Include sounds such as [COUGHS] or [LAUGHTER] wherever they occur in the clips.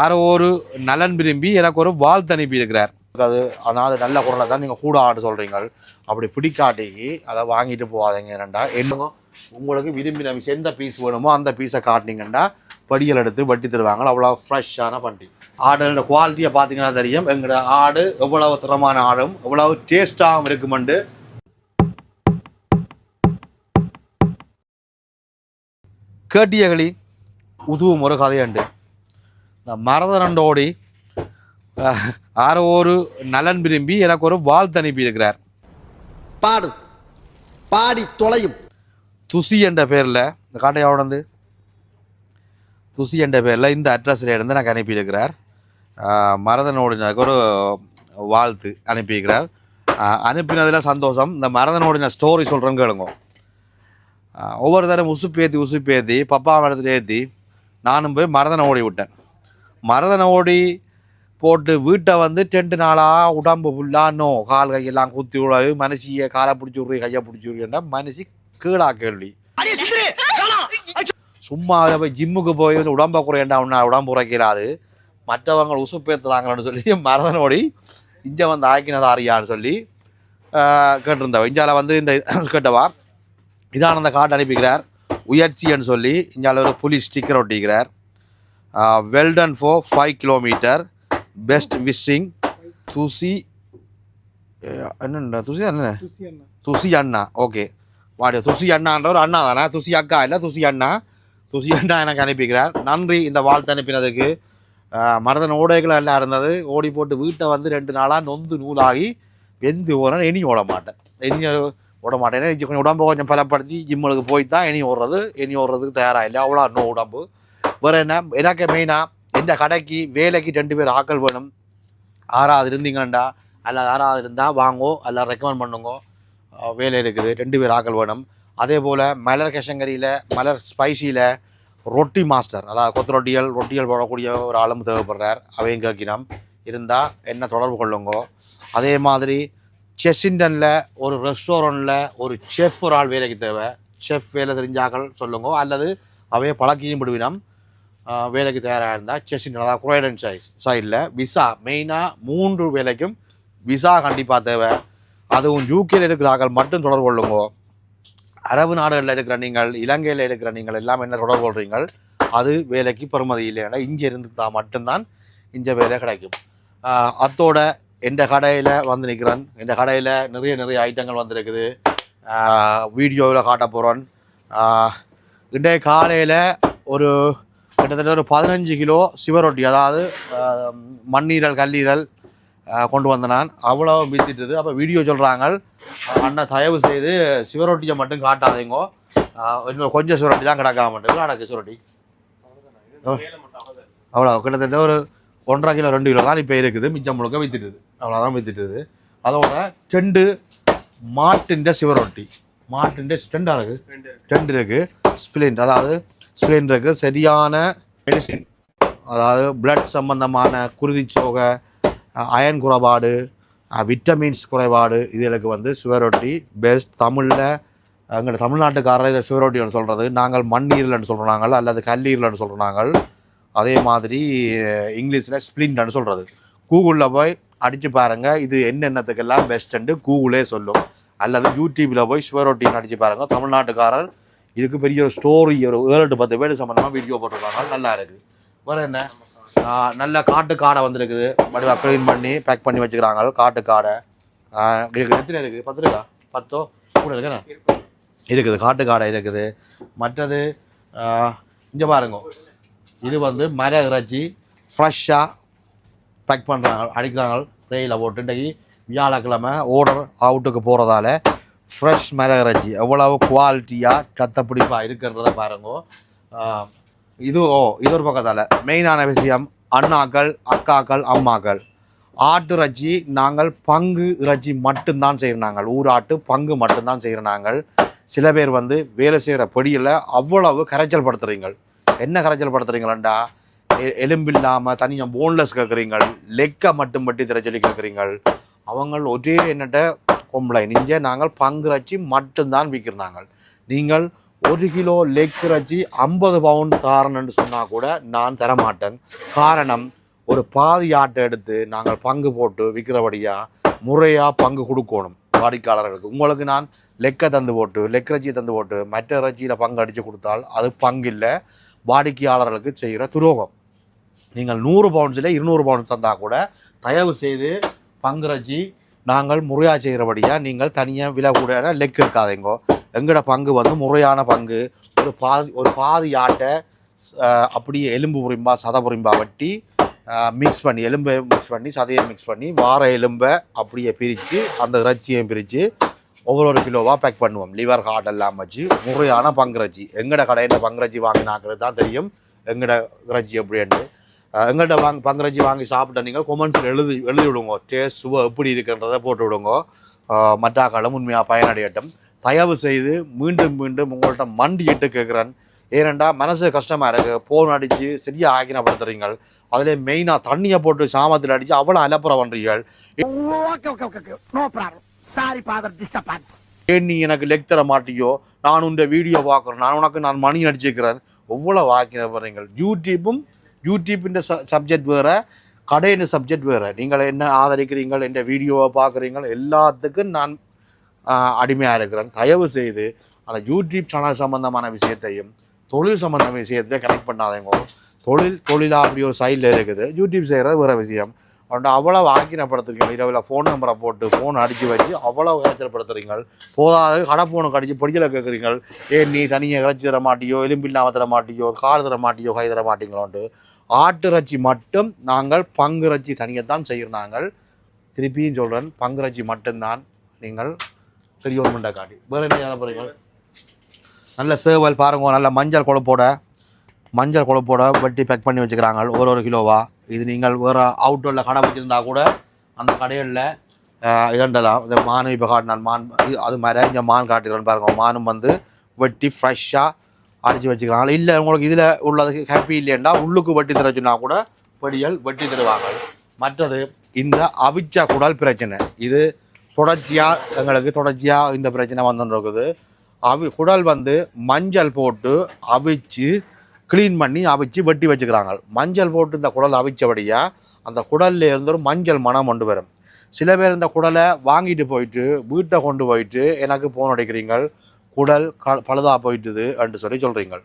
ஆரோ ஒரு நலன் விரும்பி எனக்கு ஒரு வாழ்த்து அனுப்பி இருக்கிறார். அது ஆனால் அது நல்ல குரலை தான் நீங்கள் கூட ஆட சொல்கிறீங்க அப்படி பிடிக்காட்டிக்கு அதை வாங்கிட்டு போகாதீங்க என்னண்டா என்னங்க உங்களுக்கு விரும்பி நம்ம எந்த பீஸ் வேணுமோ அந்த பீஸை காட்டினீங்கன்னா படியல் எடுத்து வட்டி தருவாங்க. அவ்வளோ ஃப்ரெஷ்ஷான பண்டி. ஆடோட குவாலிட்டியை பார்த்தீங்கன்னா தெரியும். எங்களோட ஆடு எவ்வளவு திறமான ஆடும் எவ்வளவு டேஸ்டாகவும் இருக்குமெண்டு. கேட்டியகளி உதுவும் ஒரு கதையுண்டு. இந்த மரதனண்டோடி ஆரோ ஒரு நலன் விரும்பி எனக்கு ஒரு வாழ்த்து அனுப்பி இருக்கிறார் பாடு. பாடி தொலையும். துசி என்ற பேரில் இந்த காட்டையோட வந்து துசி என்ற பேரில் இந்த அட்ரஸில் இருந்து எனக்கு அனுப்பியிருக்கிறார். மரதனோடினருக்கு ஒரு வாழ்த்து அனுப்பியிருக்கிறார். அனுப்பினதில் சந்தோஷம். இந்த மரதனோடின ஸ்டோரி சொல்கிறேன்னு கேளுங்க. ஒவ்வொரு தரம் உசுப்பேத்தி உசுப்பேத்தி பப்பா மரத்தில் ஏற்றி நானும் போய் மரதனை ஓடி விட்டேன் மரதனை ஓடி போட்டு வீட்டை வந்து டென்ட் நாளாக உடம்பு ஃபுல்லானோ கால் கையெல்லாம் குத்தி விடாது மனுஷியை காலை பிடிச்சி விட்றி கையை பிடிச்சி விட்றா மனுஷி கீழா கேள்வி. சும்மா போய் ஜிம்முக்கு போய் வந்து உடம்ப குறையண்டா உன்னா உடம்பு குறைக்கிறாது? மற்றவங்க உசுப்பேத்துறாங்கன்னு சொல்லி மரதனோடி இங்கே வந்து ஆக்கினது ஆரியான்னு சொல்லி கேட்டிருந்தவ. இந்தியாவில் வந்து இந்த [COUGHS] கேட்டவா? இதான் அந்த கார்டு அனுப்பிக்கிறார். உயர்ச்சின்னு சொல்லி இந்தியாவில் ஒரு புலி sticker ஒட்டிக்கிறார். Well done four five kilometre best wishing துசி என்னண்ணா துசி என்ன துசி அண்ணா. ஓகே வாடிய துசி அண்ணான்ற ஒரு அண்ணா தானே? துசி அக்கா இல்லை துசி அண்ணா. துசி அண்ணா எனக்கு அனுப்பிக்கிறார் நன்றி இந்த வாழ்த்து அனுப்பினதுக்கு. ஆஹ், மரதன் ஓடைகள் எல்லாம் இருந்தது. ஓடி போட்டு வீட்டை வந்து ரெண்டு நாளாக நொந்து நூலாகி வெந்து போகிறேன் இனி ஓட மாட்டேன். இனி ஓட மாட்டேன். கொஞ்சம் உடம்பு கொஞ்சம் பலப்படுத்தி ஜிம்முக்கு போய் தான் இனி ஓடுறது. இனி ஓடுறதுக்கு தயாராக இல்லை. அவ்வளோ இன்னும் உடம்பு. வேறு என்ன? எனக்கு மெயினாக எந்த கடைக்கு வேலைக்கு ரெண்டு பேர் ஆக்கள் வேணும். ஆறாவது இருந்தீங்கண்டா அல்ல ஆறாவது இருந்தால் வாங்கோ அல்ல ரெக்கமெண்ட் பண்ணுங்க. வேலை இருக்குது ரெண்டு பேர் ஆக்கள் வேணும். அதே போல் மலர் கஷங்கரியில் மலர் ஸ்பைசியில் ரொட்டி மாஸ்டர் அதாவது கொத்து ரொட்டிகள் ரொட்டிகள் போடக்கூடிய ஒரு ஆளும் தேவைப்படுறார். அவையும் கேட்கினோம். இருந்தால் என்ன தொடர்பு கொள்ளுங்கோ. அதே மாதிரி செஸ்ஸிண்டனில் ஒரு ரெஸ்டாரண்ட்டில் ஒரு செஃப் ஒரு ஆள் வேலைக்கு தேவை. செஃப் வேலை தெரிஞ்சாக்கள் சொல்லுங்கோ அல்லது அவையை பழக்கியும் விடுவினம். வேலைக்கு தயாராக இருந்தால் செஸ்ஸிண்டன் அதாவது குரோய்டன் சைஸ் சைடில் விசா மெயினாக மூன்று வேலைக்கும் விசா கண்டிப்பாக தேவை. அதுவும் யூகேல எடுக்கிறார்கள் மட்டும் தொடர்பு கொள்ளுங்கோ. அரபு நாடுகளில் இருக்கிற நீங்கள் இலங்கையில் இருக்கிற நீங்கள் எல்லாம் என்ன தொடர்பு கொள்கிறீங்கள் அது வேலைக்கு பெறுமதி இல்லைன்னா இங்கே இருந்து தான் மட்டும்தான் இந்த வேலை கிடைக்கும். அத்தோட எந்த கடையில் வந்து நிற்கிறேன்? இந்த கடையில் நிறைய நிறைய ஐட்டங்கள் வந்திருக்குது. வீடியோவில் காட்ட போகிறோன் இன்றைய காலையில் ஒரு கிட்டத்தட்ட ஒரு பதினஞ்சு கிலோ சிவரொட்டி அதாவது மண்ணீரல் கல்லீரல் கொண்டு வந்த நான். அவ்வளோ வித்துட்டுது அப்போ வீடியோ சொல்கிறாங்க அண்ணன் தயவு செய்து சிவரொட்டியை மட்டும் காட்டாதீங்கோ. இன்னும் கொஞ்சம் சிவரொட்டி தான் கிடக்காம மட்டும் சிவரொட்டி அவ்வளோ கிட்டத்தட்ட ஒரு ஒன்றரை கிலோ ரெண்டு கிலோ தான் இப்போ இருக்குது. மிச்சம் முழுக்க வித்துட்டுது அவ்வளோதான் வித்துட்டுது அதோட ரெண்டு மாட்டின் சிவரொட்டி மாட்டின் ரெண்டாக இருக்குது ரெண்டு இருக்குது ஸ்பிளிண்ட் அதாவது ஸ்பிளிண்ட் இருக்குது சரியான மெடிசின் அதாவது பிளட் சம்பந்தமான குருதிச்சோகை அயன் குறைபாடு விட்டமின்ஸ் குறைபாடு இதுகளுக்கு வந்து சுவரொட்டி பெஸ்ட் தமிழில் எங்கள் தமிழ்நாட்டுக்காரர் இதை சுவரொட்டின்னு சொல்கிறது நாங்கள் மண்ணீரல்னு சொல்கிறோம் நாங்கள் அல்லது கல்லீரல்னு சொல்கிறோம் நாங்கள். அதே மாதிரி இங்கிலீஷில் ஸ்பிளின்ட்னு சொல்கிறது கூகுளில் போய் அடித்து பாருங்கள் இது என்னென்னத்துக்கெல்லாம் பெஸ்ட்டுன்ட்டு கூகுளே சொல்லும். அல்லது யூடியூப்பில் போய் சுவரொட்டின்னு அடித்து பாருங்கள் தமிழ்நாட்டுக்காரர் இதுக்கு பெரிய ஒரு ஸ்டோரி ஒரு ஏழு எட்டு பத்து பேர் சம்மந்தமாக வீடியோ போட்டிருக்காங்க. நல்லா இருக்குது வேறு என்ன? நல்ல காட்டு காடை வந்துருக்குது. மறுபடியும் க்ளீன் பண்ணி பேக் பண்ணி வச்சுக்கிறாங்க. காட்டு காடை. எத்தனை இருக்குது பத்து இருக்கா? பத்தோ? கூட இருக்குண்ணே இருக்குது. காட்டு காடை இருக்குது. மற்றது இங்கே பாருங்க. இது வந்து மர இறைச்சி ஃப்ரெஷ்ஷாக பேக் பண்ணுறாங்க அடிக்கிறாங்க. ட்ரெயினில் போட்டு. இன்றைக்கு வியாழக்கிழமை ஓர்டர் அவுட்டுக்கு போகிறதால ஃப்ரெஷ் மர எவ்வளவு குவாலிட்டியாக கத்தப்பிடிப்பாக இருக்கிறத பாருங்க. இது ஓ இது ஒரு பக்கத்தால். மெயினான விஷயம் அண்ணாக்கள் அக்காக்கள் அம்மாக்கள். ஆட்டு இறைச்சி நாங்கள் பங்கு இறைச்சி மட்டும்தான் செய்கிறாங்க ஊராட்டு பங்கு மட்டும்தான் செய்கிறாங்க சில பேர் வந்து வேலை செய்கிற பொடியில் அவ்வளவு கரைச்சல் படுத்துறீங்க. என்ன கரைச்சல் படுத்துறீங்களா எலும்பில்லாமல் தனியாக போன்லெஸ் கேட்குறீங்க லெக்கை மட்டும் பட்டி திரைச்சலி கேட்குறீங்கள் கேட்குறீங்க அவங்க ஒரே என்னட்ட கொம்பளை இங்கே நாங்கள் பங்கு இறைச்சி மட்டும்தான் விற்கிறாங்க நீங்கள் ஒரு கிலோ லெக் இறைச்சி ஐம்பது பவுண்ட் தாரணுன்னு சொன்னால் கூட நான் தரமாட்டேன். காரணம் ஒரு பாதி ஆட்டை எடுத்து நாங்கள் பங்கு போட்டு விற்கிறபடியாக முறையாக பங்கு கொடுக்கணும் வாடிக்கையாளர்களுக்கு. உங்களுக்கு நான் லெக்கை தந்து போட்டு லெக் இறைச்சியை தந்து போட்டு மற்ற இறைச்சியில் பங்கு அடித்து கொடுத்தால் அது பங்கு இல்லை வாடிக்கையாளர்களுக்கு செய்கிற துரோகம். நீங்கள் நூறு பவுன்ஸில் இருநூறு பவுன்ஸ் தந்தால் கூட தயவு செய்து பங்குறச்சி நாங்கள் முறையாக செய்கிறபடியாக நீங்கள் தனியாக விலை கூட லெக் இருக்காதீங்கோ எங்களோட பங்கு வந்து முறையான பங்கு. ஒரு பாதி ஒரு பாதி ஆட்டை அப்படியே எலும்பு புரிம்பா சத புரிம்பா வெட்டி மிக்ஸ் பண்ணி எலும்பை மிக்ஸ் பண்ணி சதையை மிக்ஸ் பண்ணி வார எலும்பை அப்படியே பிரித்து அந்த இறைச்சியையும் பிரித்து ஒவ்வொரு ஒரு கிலோவாக பேக் பண்ணுவோம். லிவர் ஹார்ட் எல்லாம் வச்சு முறையான பங்குறச்சி எங்கட கடையில் பங்குறச்சி வாங்கினாக்கிறது தான் தெரியும். எங்கட இறைச்சி எப்படின்ட்டு எங்கள்கிட்ட வாங்க பங்குறச்சி வாங்கி சாப்பிட்ட நீங்கள் கொமெண்ட்ஸில் எழுதி எழுதி விடுங்க டேஸ்ட் சுவை எப்படி இருக்குன்றதை போட்டு விடுங்க அஹ் மற்றாக்களும் உண்மையாக பயனடையட்டும். தயவு செய்து மீண்டும் மீண்டும் உங்கள்கிட்ட மண்டிட்டு கேட்குறேன். ஏனெண்டா மனசு கஷ்டமாக இருக்குது போன் அடித்து சரியாக ஆக்கினப்படுத்துறீங்க அதில் மெயினாக தண்ணியை போட்டு சாமத்தில் அடித்து அவ்வளோ அலப்புற பண்ணுறீர்கள். ஏன் நீ எனக்கு லெக் தர மாட்டியோ? நான் உண்ட வீடியோ பார்க்குறேன். நான் உனக்கு நான் மணி அடிச்சுக்கிறேன். எவ்வளோ வாக்கின போகிறீங்க யூடியூப்பும் யூடியூப்பின் சப்ஜெக்ட் வேறு கடையின் சப்ஜெக்ட் வேறு நீங்கள் என்ன ஆதரிக்கிறீங்கள் என்ற வீடியோவை பார்க்குறீங்க எல்லாத்துக்கும் நான் அடிமையாக இருக்கிறேன் தயவு செய்து அந்த யூடியூப் சேனல் சம்மந்தமான விஷயத்தையும் தொழில் சம்மந்தமான விஷயத்தையும் கனெக்ட் பண்ணாதீங்க தொழில் தொழிலாக அப்படி ஒரு சைடில் இருக்குது யூடியூப் செய்கிறது வேறு விஷயம் அவன்கிட்ட அவ்வளோ ஆக்கினப்படுத்துறீங்க இரவில் ஃபோன் நம்பரை போட்டு ஃபோன் அடித்து வச்சு அவ்வளோ காய்ச்சல்படுத்துறீங்க போதாது கடை ஃபோனுக்கு அடித்து படிக்கல கேட்குறீங்க ஏன் நீ தனியாக இறைச்சி தர மாட்டியோ எலும்பில்லாமல் தர மாட்டியோ கார் தர மாட்டியோ கை தர மாட்டீங்களோன்ட்டு ஆட்டிறைச்சி மட்டும் நாங்கள் பங்குறைச்சி தனியைத்தான் செய்கிறோம் நாங்கள் திருப்பியும் சொல்கிறேன் பங்குறைச்சி மட்டும்தான் நீங்கள் தெரியணுமெண்டா காட்டி. வேறு என்ன போகிறீங்க நல்ல சேவல் பாருங்க நல்ல மஞ்சள் குழப்போட மஞ்சள் குழப்போட வெட்டி பேக் பண்ணி வச்சுக்கிறாங்க. ஒரு ஒரு கிலோவா? இது நீங்கள் வேறு அவுட்டோரில் கடை வச்சுருந்தா கூட அந்த கடைகளில் இரண்டலாம் இந்த மான் இப்போ காட்டினான். மான் அது மாதிரி இங்கே மான் காட்டுகிறேன்னு பாருங்க. மானும் வந்து வெட்டி ஃப்ரெஷ்ஷாக அடித்து வச்சுக்கிறாங்க. இல்லை உங்களுக்கு இதில் உள்ளதுக்கு ஹாப்பி இல்லையண்டா உள்ளுக்கு வெட்டி தரச்சுன்னா கூட படியல் வெட்டி தருவாங்க. மற்றது இந்த அவிச்ச குடல் பிரச்சனை. இது தொடர்ச்சியாக எங்களுக்கு தொடர்ச்சியாக இந்த பிரச்சனை வந்துருக்குது அவி குடல் வந்து மஞ்சள் போட்டு அவிச்சு க்ளீன் பண்ணி அவிச்சு வெட்டி வச்சுக்கிறாங்க. மஞ்சள் போட்டு இந்த குடல் அவிச்சபடியாக அந்த குடல்ல இருந்து ஒரு மஞ்சள் மனம் கொண்டு வரும். சில பேர் இந்த குடலை வாங்கிட்டு போயிட்டு வீட்டை கொண்டு போயிட்டு எனக்கு ஃபோன் அடிக்கிறீங்க குடல் க பழுதா போயிட்டுது என்று சொல்லி சொல்கிறீங்க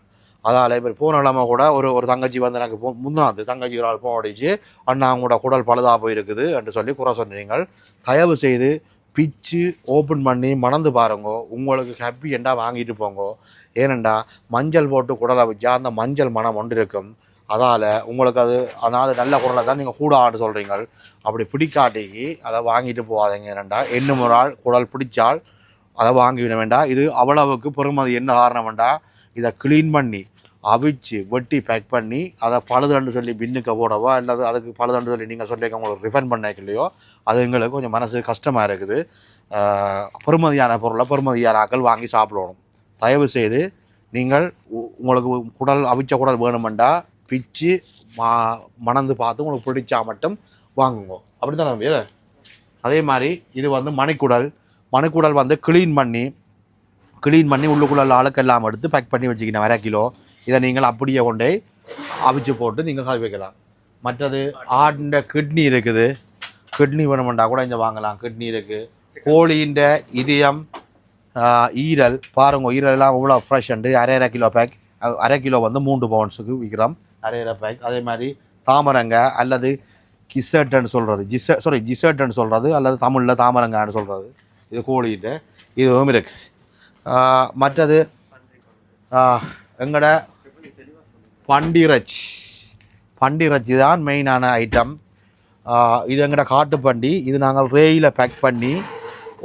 அதால் இப்போ போன இல்லாமல் கூட ஒரு ஒரு தங்கச்சி வந்து எனக்கு போ முன்னாது தங்கச்சி ஒரு ஆள் போன் அடிச்சு அண்ணா அவங்களோட குடல் பழுதாக போயிருக்குது என்று சொல்லி குறை சொன்னீங்க தயவு செய்து பிச்சு ஓப்பன் பண்ணி மணந்து பாருங்க. உங்களுக்கு ஹாப்பி என்றா வாங்கிட்டு போங்க. ஏனெண்டா மஞ்சள் போட்டு குடலை வச்சா அந்த மஞ்சள் மனம் ஒன்று இருக்கும். அதால் உங்களுக்கு அது ஆனால் அது நல்ல குடலை தான் நீங்கள் கூட ஆண்டு சொல்கிறீங்க அப்படி பிடிக்காட்டிக்கு அதை வாங்கிட்டு போகாதீங்க ஏனெண்டா என்ன ஒரு ஆள் குடல் பிடிச்சால் அதை வாங்கிவிட வேண்டாம் இது அவ்வளவுக்கு பெருமதி. என்ன காரணம் வேண்டாம் இதை க்ளீன் பண்ணி அவிச்சு வெட்டி பேக் பண்ணி அதை பழுதண்டு சொல்லி பின்னுக்கு போடவோ அல்லது அதுக்கு பழுதண்டு சொல்லி நீங்கள் சொல்லி உங்களுக்கு ரிஃபண்ட் பண்ணலையோ அது எங்களுக்கு கொஞ்சம் மனசு கஷ்டமாக இருக்குது. பெருமதியான பொருளை பெருமதியான ஆக்கள் வாங்கி சாப்பிடணும். தயவு செய்து நீங்கள் உ- உங்களுக்கு குடல் அவிச்ச குடல் வேணுமெண்டா பிச்சு மா மணந்து பார்த்து உங்களுக்கு பிடிச்சா மட்டும் வாங்குங்க. அப்படி தான் நம்பி அதே மாதிரி இது வந்து மணிக்குடல். மணிக்குடல் வந்து க்ளீன் பண்ணி க்ளீன் பண்ணி உள்ளுக்குள்ள அழுக்கெல்லாம் எடுத்து பேக் பண்ணி வச்சுக்கணும். வர கிலோ. இதை நீங்கள் அப்படியே கொண்டே அவிச்சு போட்டு நீங்கள் கழுவி வைக்கலாம். மற்றது ஆடின கிட்னி இருக்குது. கிட்னி வேணுமெண்டா கூட இங்கே வாங்கலாம். கிட்னி இருக்குது கோழின்ற இதயம் ஈரல் பாருங்க ஈரல்லாம் அவ்வளோ ஃப்ரெஷ் அண்டு அரை அரை கிலோ பேக் அரை கிலோ வந்து மூன்று பவுன்ஸுக்கு விற்கிறோம் அரை அரை பேக் அதே மாதிரி தாமரங்க அல்லது கிசர்ட்னு சொல்கிறது ஜிச சாரி ஜிசர்ட்னு சொல்கிறது அல்லது தமிழில் தாமரங்கான்னு சொல்கிறது இது கோழிகிட்ட இதுவும் இருக்குது மற்றது எங்களோட எங்கட? பண்டிரச். பண்டிரச்சி தான் மெயினான ஐட்டம் இது எங்கட காட்டுப்பண்டி. இது நாங்கள் ரேயில் பேக் பண்ணி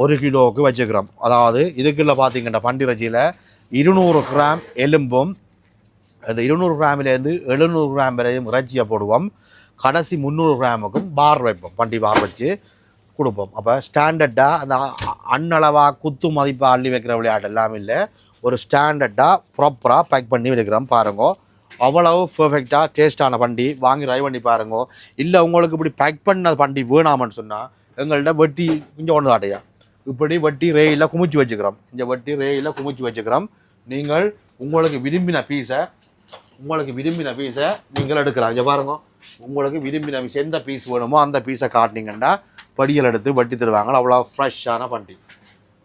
ஒரு கிலோவுக்கு வச்சுக்கிறோம். அதாவது இதுக்குள்ளே பார்த்தீங்கன்னா பண்டிரச்சியில் இருநூறு கிராம் எலும்பும் அந்த இருநூறு கிராமிலேருந்து எழுநூறு கிராம் வரையும் இறைச்சியை போடுவோம். கடைசி முந்நூறு கிராமுக்கும் பார் வைப்போம். பண்டி பார் வச்சு கொடுப்போம். அப்போ ஸ்டாண்டர்டாக அந்த அண்ணளவாக குத்து மதிப்பாக அள்ளி வைக்கிற விளையாட்டு எல்லாம் இல்லை. ஒரு ஸ்டாண்டர்டாக ப்ராப்பராக பேக் பண்ணி வைக்கிறோம் பாருங்க. அவ்வளவு பர்ஃபெக்டாக டேஸ்ட்டான பண்டி வாங்கி ட்ரை பண்ணி பாருங்க. இல்லை உங்களுக்கு இப்படி பேக் பண்ண பண்டி வேணாமன்னு சொன்னால் எங்கள்கிட்ட வெட்டி கொஞ்சம் ஒன்று தாட்டையா இப்படி வட்டி ரேயில் குமிச்சு வச்சுக்கிறோம். இந்த வட்டி ரேயில் குமிச்சு வச்சுக்கிறோம். நீங்கள் உங்களுக்கு விரும்பின பீஸை உங்களுக்கு விரும்பின பீஸை நீங்கள் எடுக்கலாம். இங்கே பாருங்க உங்களுக்கு விரும்பின பீஸ் எந்த பீஸ் வேணுமோ அந்த பீஸை காட்டினீங்கன்னா படிகள் எடுத்து வட்டி தருவாங்க. அவ்வளோ ஃப்ரெஷ்ஷான பண்டி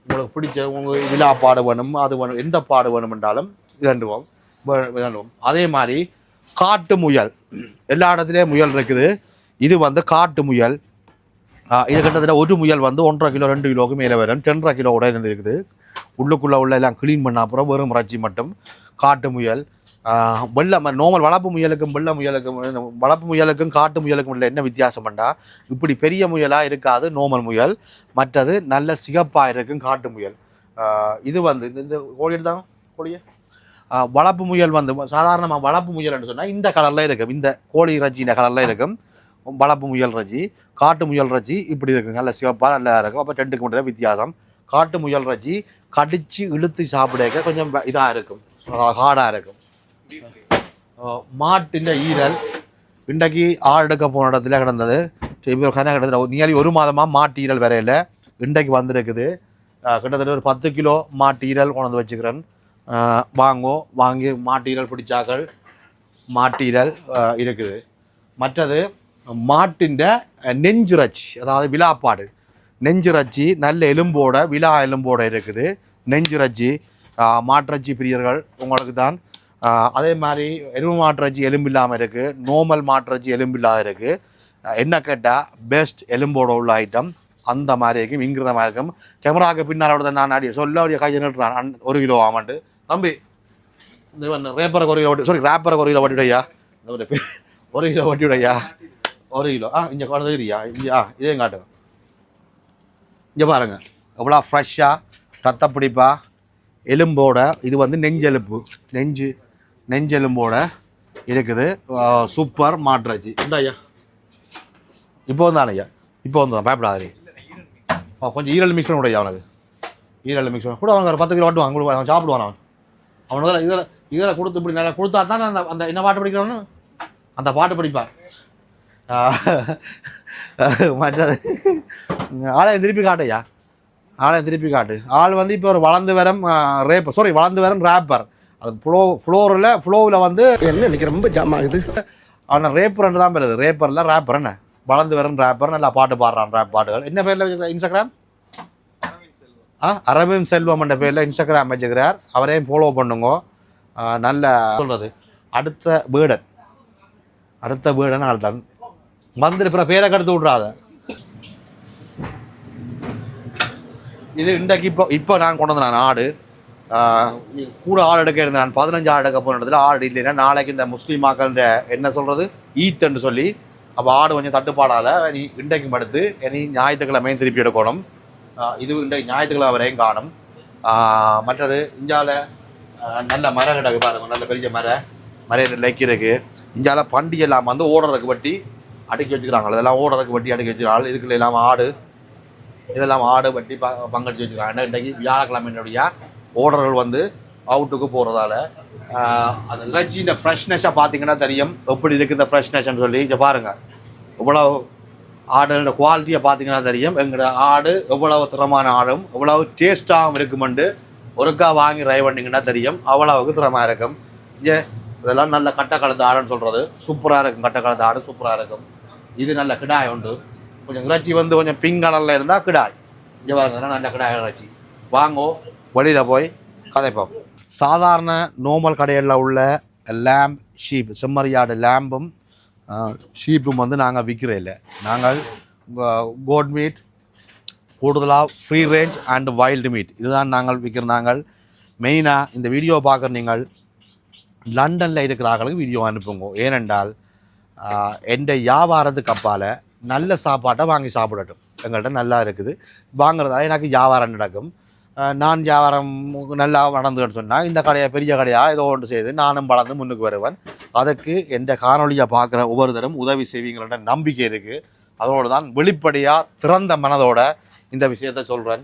உங்களுக்கு பிடிச்ச உங்கள் விழா பாடு வேணும் அது வேணும் எந்த பாடு வேணுமென்றாலும் இதண்டுவோம் இதண்டுவோம் அதே மாதிரி காட்டு முயல். எல்லா இடத்துலையும் முயல் இருக்குது. இது வந்து காட்டு முயல். இது கிட்டத்தட்ட ஒரு முயல் வந்து ஒன்றரை கிலோ ரெண்டு கிலோவுக்கு மேலே வரும். ரெண்டரை கிலோ இருந்து இருக்குது உள்ளுக்குள்ளே உள்ள எல்லாம் க்ளீன் பண்ண அப்புறம் வெறும் இறைச்சி மட்டும். காட்டு முயல். வெள்ள நோமல் வளர்ப்பு முயலுக்கும் வெள்ள முயலுக்கும் வளர்ப்பு முயலுக்கும் காட்டு முயலுக்கும் உள்ள என்ன வித்தியாசம் பண்ணா இப்படி பெரிய முயலாக இருக்காது நோமல் முயல். மற்றது நல்ல சிகப்பாக இருக்கும் காட்டு முயல். இது வந்து இந்த- இந்த கோழி எடுத்தாங்க கோழியை? வளர்ப்பு முயல் வந்து சாதாரணமாக வளர்ப்பு முயல்னு சொன்னால் இந்த கலரில் இருக்கும். இந்த கோழி இறைச்சின கலரில் இருக்கும். வளர்ப்பு முயல் ரஜி காட்டு முயல் இறைச்சி இப்படி இருக்குங்க நல்ல சிவப்பாக நல்லா இருக்கும் அப்போ ரெண்டுக்கு மட்டும் வித்தியாசம். காட்டு முயல் ரஜி கடிச்சு இழுத்து சாப்பிட கொஞ்சம் இதாக இருக்கும். ஹார்டாக இருக்கும். மாட்டின் ஈரல் இன்றைக்கு ஆள் எடுக்க போன இடத்துல கிடந்தது. இப்போ கிட்டத்தட்ட நியர்லி ஒரு மாதமாக மாட்டு ஈரல் வரையில் இன்றைக்கு வந்திருக்குது. கிட்டத்தட்ட ஒரு பத்து கிலோ மாட்டு ஈரல் கொண்டு வச்சுக்கிறேன். அஹ் வாங்கோ வாங்கி மாட்டு ஈரல் பிடிச்சாக்கள் மாட்டு ஈரல் இருக்குது. மற்றது மாட்டின் நெஞ்சுரச்சி அதாவது விழாப்பாடு. நெஞ்சுரச்சி நல்ல எலும்போட விழா எலும்போட இருக்குது. நெஞ்சுரச்சி ஆஹ் பிரியர்கள் உங்களுக்கு தான். அதே மாதிரி எலும்பு மாட்டிறைச்சி எலும்பு இல்லாமல் இருக்குது நோமல் மாட்டிறைச்சி எலும்பு இல்லாத இருக்குது என்ன கேட்டால் பெஸ்ட் எலும்போட உள்ள ஐட்டம் அந்த மாதிரி இருக்கும் இங்கிருதமாக இருக்கும். கேமராவுக்கு பின்னால் தான் நான் அடி சொல்ல அப்படியே காய்ச்சி நிட்டுறான் ஒரு கிலோ ஆமாண்டு. தம்பி இந்த ரேப்பரை ஒரு கிலோ வட்டி சாரி ரேப்பரை ஒரு கிலோ வட்டிடையா ஒரு ஒரு கிலோ வட்டிடையா ஒரு கிலோ ஆ இங்கே கொண்டு தெரியா இங்கே ஆ இதையும் காட்டுங்க இங்கே பாருங்க எவ்வளோ ஃப்ரெஷ்ஷாக ரத்த பிடிப்பா எலும்போட இது வந்து நெஞ்செலும்பு நெஞ்சு நெஞ்செலும்போட இருக்குது சூப்பர் மாட்ராஜி இந்த ஐயா இப்போ வந்தான் ஐயா இப்போ வந்தான் பயப்படாதே ஆ, கொஞ்சம் ஈரல் மிக்சர் கூட ஐயா அவனுக்கு ஈரல் மிக்சர் கூட அவனுக்கு ஒரு பத்து கிலோ வாட்டுவான் கூட அவன் சாப்பிடுவான் அவன் அவனுக்கு இதில் இதில் கொடுத்து இப்படி நல்லா கொடுத்தா தான் அந்த அந்த என்ன பாட்டு படிக்கிறவனு அந்த பாட்டு படிப்பான் மற்றது ஆளை திருப்பி காட்டையா ஆளை திருப்பி காட்டு. ஆள் வந்து இப்போ ஒரு வளர்ந்து வரம் ரேப்பர் சாரி வளர்ந்து வரம் ரேப்பர் அது ஃப்ளோ ஃப்ளோரில் ஃப்ளோவில் வந்து என்ன இன்னைக்கு ரொம்ப ஜாம் ஆகுது. அவனை ரேப்பர்னு தான் பெறுது. ரேப்பரில் ரேப்பர் என்ன? வளர்ந்து வரும் ரேப்பர் நல்லா பாட்டு பாடுறான் ரேப் பாட்டுகள். என்ன பேரில் இன்ஸ்டாகிராம் ஆ அரவிந்த் செல்வம் என்ற பேரில் இன்ஸ்டாகிராம் வச்சுக்கிறார் அவரையும் ஃபாலோ பண்ணுங்க. நல்ல சொல்கிறது அடுத்த வீடன். அடுத்த வீடன் ஆள் தான் வந்துட்டு பேரை கடுத்து விட்றாத. இது இன்றைக்கு இப்போ இப்போ நான் கொண்டு வந்தேன் நான் ஆடு. கூட ஆடு எடுக்க இருந்தேன் நான் பதினஞ்சு ஆடு எடுக்க போனதில் இடத்துல ஆடு இல்லைன்னா நாளைக்கு இந்த முஸ்லீம் மக்கள்ன்ற என்ன சொல்கிறது ஈத்துன்னு சொல்லி அப்போ ஆடு கொஞ்சம் தட்டுப்பாடால் நீ இன்றைக்கு மடுத்து இனி ஞாயிற்றுக்கிழமையும் திருப்பி எடுக்கணும். இது இன்றைக்கு ஞாயிற்றுக்கிழமை வரையும் காணும். மற்றது இஞ்சால நல்ல மரம் கிடக்கு பாருங்கள் நல்ல பெரிய மரம் மரம் லைக் இஞ்சால பண்டி எல்லாம் வந்து ஓடுறதுக்கு வட்டி அடுக்கி வச்சுக்கிறாங்க. இதெல்லாம் ஓடுறதுக்கு வட்டி அடுக்கி வச்சுக்கிறாங்க. இதுக்குள்ள எல்லாம் ஆடு இதெல்லாம் ஆடு வட்டி ப பங்கடிச்சு வச்சுக்கிறாங்க. இன்றைக்கு? வியாழக்கிழமையினுடைய ஓடர்கள் வந்து அவுட்டுக்கு போகிறதால அந்த இந்த ஃப்ரெஷ்னஸை பார்த்தீங்கன்னா தெரியும். எப்படி இருக்குது இந்த ஃப்ரெஷ்னஸ்ன்னு சொல்லி. இங்கே பாருங்கள் இவ்வளோ ஆடோட குவாலிட்டியை பார்த்தீங்கன்னா தெரியும். எங்களோட ஆடு எவ்வளவு திறமான ஆடும் எவ்வளவு டேஸ்ட்டாகவும் இருக்குமெண்டு ஒருக்கா வாங்கி ட்ரை பண்ணிங்கன்னா தெரியும். அவ்வளவுக்கு திறமாக இருக்கும். இங்கே இதெல்லாம் நல்ல கட்ட கலந்த ஆடுன்னு சொல்கிறது சூப்பராக இருக்கும் கட்ட கலந்த ஆடு சூப்பராக இருக்கும். இது நல்ல கிடாய் உண்டு. கொஞ்சம் இறைச்சி வந்து கொஞ்சம் பிங்க் கலரில் இருந்தால் கிடாய். இங்கே பாருங்க நல்ல கிடாய் இறைச்சி. வாங்கோ. வழியில் போய் கதைப்போம். சாதாரண நோமல் கடைகளில் உள்ள லேம்ப் ஷீப் செம்மறியாடு லேம்பும் ஷீப்பும் வந்து நாங்கள் விற்கிறே இல்லை. நாங்கள் கோட் மீட் கூடுதலாக free range and wild meat இதுதான் நாங்கள் விற்கிற நாங்கள். மெயினாக இந்த வீடியோ பார்க்குற நீங்கள் லண்டனில் இருக்கிற ஆட்களுக்கு வீடியோ அனுப்புங்க. ஏனென்றால் எந்த வியாபாரத்துக்கு அப்பால் நல்ல சாப்பாட்டை வாங்கி சாப்பிடட்டும். எங்கள்கிட்ட நல்லா இருக்குது. வாங்குறதால எனக்கு வியாபாரம் நடக்கும். நான் வியாபாரம் நல்லா நடந்துக்கிட்டு சொன்னால் இந்த கடையை பெரிய கடையாக ஏதோ ஒன்று செய்து நானும் வளர்ந்து முன்னுக்கு வருவேன். அதுக்கு எந்த காணொலியை பார்க்குற ஒவ்வொருத்தரும் உதவி செய்வீங்களோட நம்பிக்கை இருக்குது அதோடு தான் வெளிப்படையாக திறந்த மனதோட இந்த விஷயத்த சொல்கிறேன்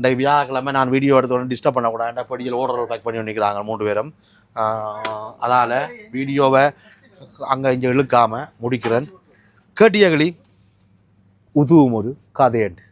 இந்த வியாழக்கிழமை நான் வீடியோ எடுத்தோடனே டிஸ்டர்ப் பண்ணக்கூடாது. படியில் ஓடுறவர்கள் பேக் பண்ணி நிற்கிறாங்க மூணு பேரும். அதால் வீடியோவை அங்கே இங்கே இழுக்காமல் முடிக்கிறேன். கேட்டியகளி உதுவும் ஒரு கதையண்டு.